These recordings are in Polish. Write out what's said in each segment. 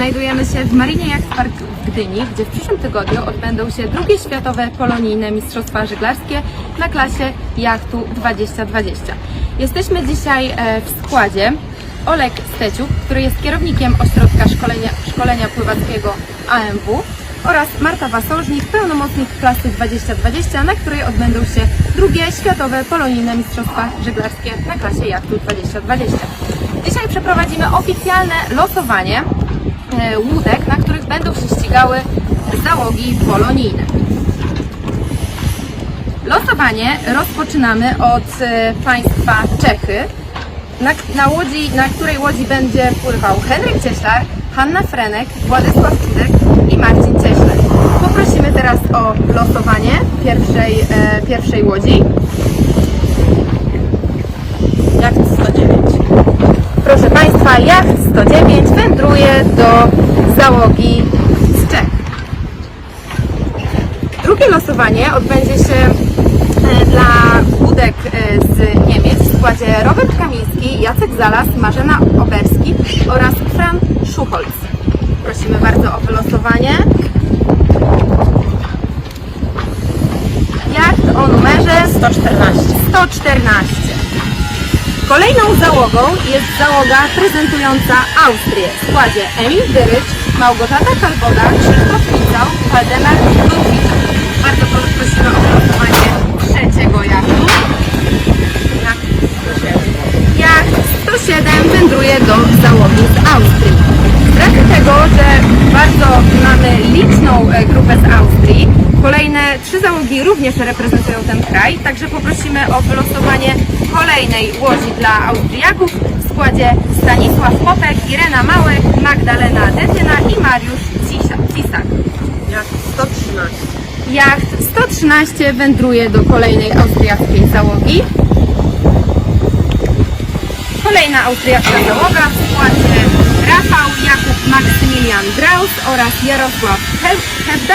Znajdujemy się w Marinie Yacht Park w Gdyni, gdzie w przyszłym tygodniu odbędą się drugie światowe polonijne mistrzostwa żeglarskie na klasie jachtu 2020. Jesteśmy dzisiaj e, w składzie Olek Steciuk, który jest kierownikiem ośrodka szkolenia, szkolenia pływackiego AMW oraz Marta Wasożnik, pełnomocnik klasy 2020, na której odbędą się drugie światowe polonijne mistrzostwa żeglarskie na klasie jachtu 2020. Dzisiaj przeprowadzimy oficjalne losowanie łódek, na których będą się ścigały załogi polonijne. Losowanie rozpoczynamy od e, państwa Czechy, na, na, łodzi, na której łodzi będzie pływał Henryk Cieślar, Hanna Frenek, Władysław Czudek i Marcin Cieślar. Poprosimy teraz o losowanie pierwszej, e, pierwszej łodzi. Jak 109. Proszę Państwa, jacht 109 wędruje do załogi z Czech. Drugie losowanie odbędzie się e, dla łódek e, z Niemiec w składzie Robert Kamiński, Jacek Zalas, Marzena Oberski oraz Fran Schuholz. Prosimy bardzo o wylosowanie. Kolejną załogą jest załoga prezentująca Austrię w składzie Emil Dyrycz, Małgorzata Kalwoda, Krzysztof Micał, Waldemar Ludwicz. Bardzo prosimy o wylosowanie trzeciego jachtu. Jacht 107 wędruje do załogi z Austrii. Z tego, że bardzo mamy liczną e, grupę z Austrii, kolejne trzy załogi również reprezentują ten kraj, także poprosimy o wylosowanie kolejnej łodzi dla Austriaków w składzie Stanisław Popek, Irena Małek, Magdalena Detyna i Mariusz Cisak. Jak 113. Jacht 113 wędruje do kolejnej austriackiej załogi. Kolejna austriacka załoga w składzie Rafał Jakub Maksymilian Draus oraz Jarosław He- Hebda.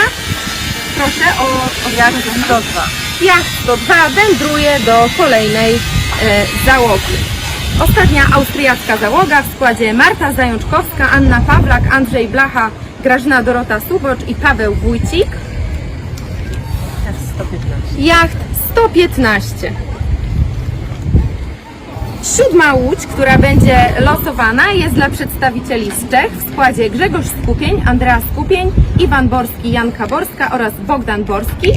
Proszę o, Jak 102. Jacht 102 wędruje do kolejnej e, załogi. Ostatnia austriacka załoga w składzie Marta Zajączkowska, Anna Pawlak, Andrzej Blacha, Grażyna Dorota Subocz i Paweł Wójcik. Jak 115. Jacht 115. Siódma łódź, która będzie losowana jest dla przedstawicieli z Czech w składzie Grzegorz Skupień, Andrea Skupień, Iwan Borski, Janka Borska oraz Bogdan Borski.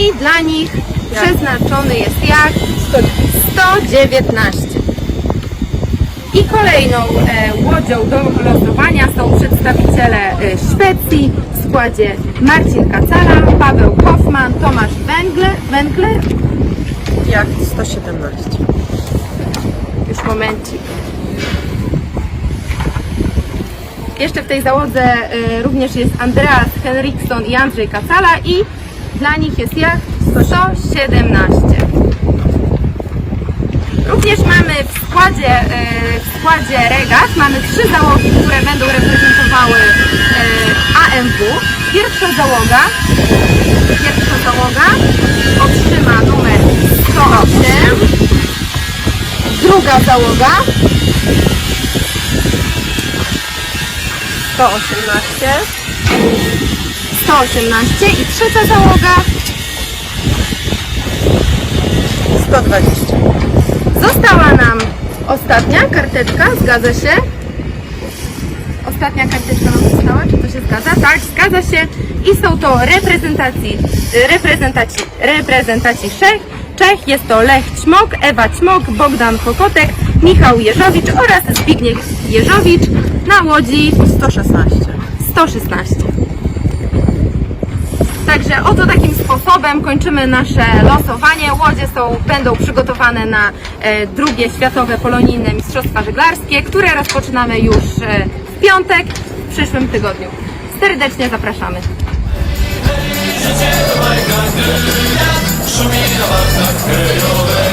I dla nich przeznaczony jest jacht 119. I kolejną e, łodzią do losowania są przedstawiciele e, Szwecji w składzie Marcin Kacala, Paweł Hoffman, Tomasz Węgler, Węgler Jak 117. Już momencik. Jeszcze w tej załodze y, również jest Andreas Henriksson i Andrzej Kacala i dla nich jest jak 117. Również mamy w składzie, y, w składzie regat mamy trzy załogi, które będą reprezentowały y, AMW. Pierwsza załoga, pierwsza załoga otrzyma numer 108. Druga załoga 118. 118 i trzecia załoga 120. została nam ostatnia karteczka, zgadza się? Ostatnia karteczka nam została, czy to się zgadza? Tak, zgadza się i są to reprezentacji, reprezentaci, reprezentaci Czech, Czech, jest to Lech Ćmok, Ewa Ćmok, Bogdan Kokotek, Michał Jeżowicz oraz Zbigniew Jeżowicz na łodzi 116. 116. Także oto takim sposobem kończymy nasze losowanie. Łodzie są, będą przygotowane na e, drugie światowe polonijne mistrzostwa żeglarskie, które rozpoczynamy już e, w piątek w przyszłym tygodniu. Serdecznie zapraszamy. Koşup yine baksak köy yolu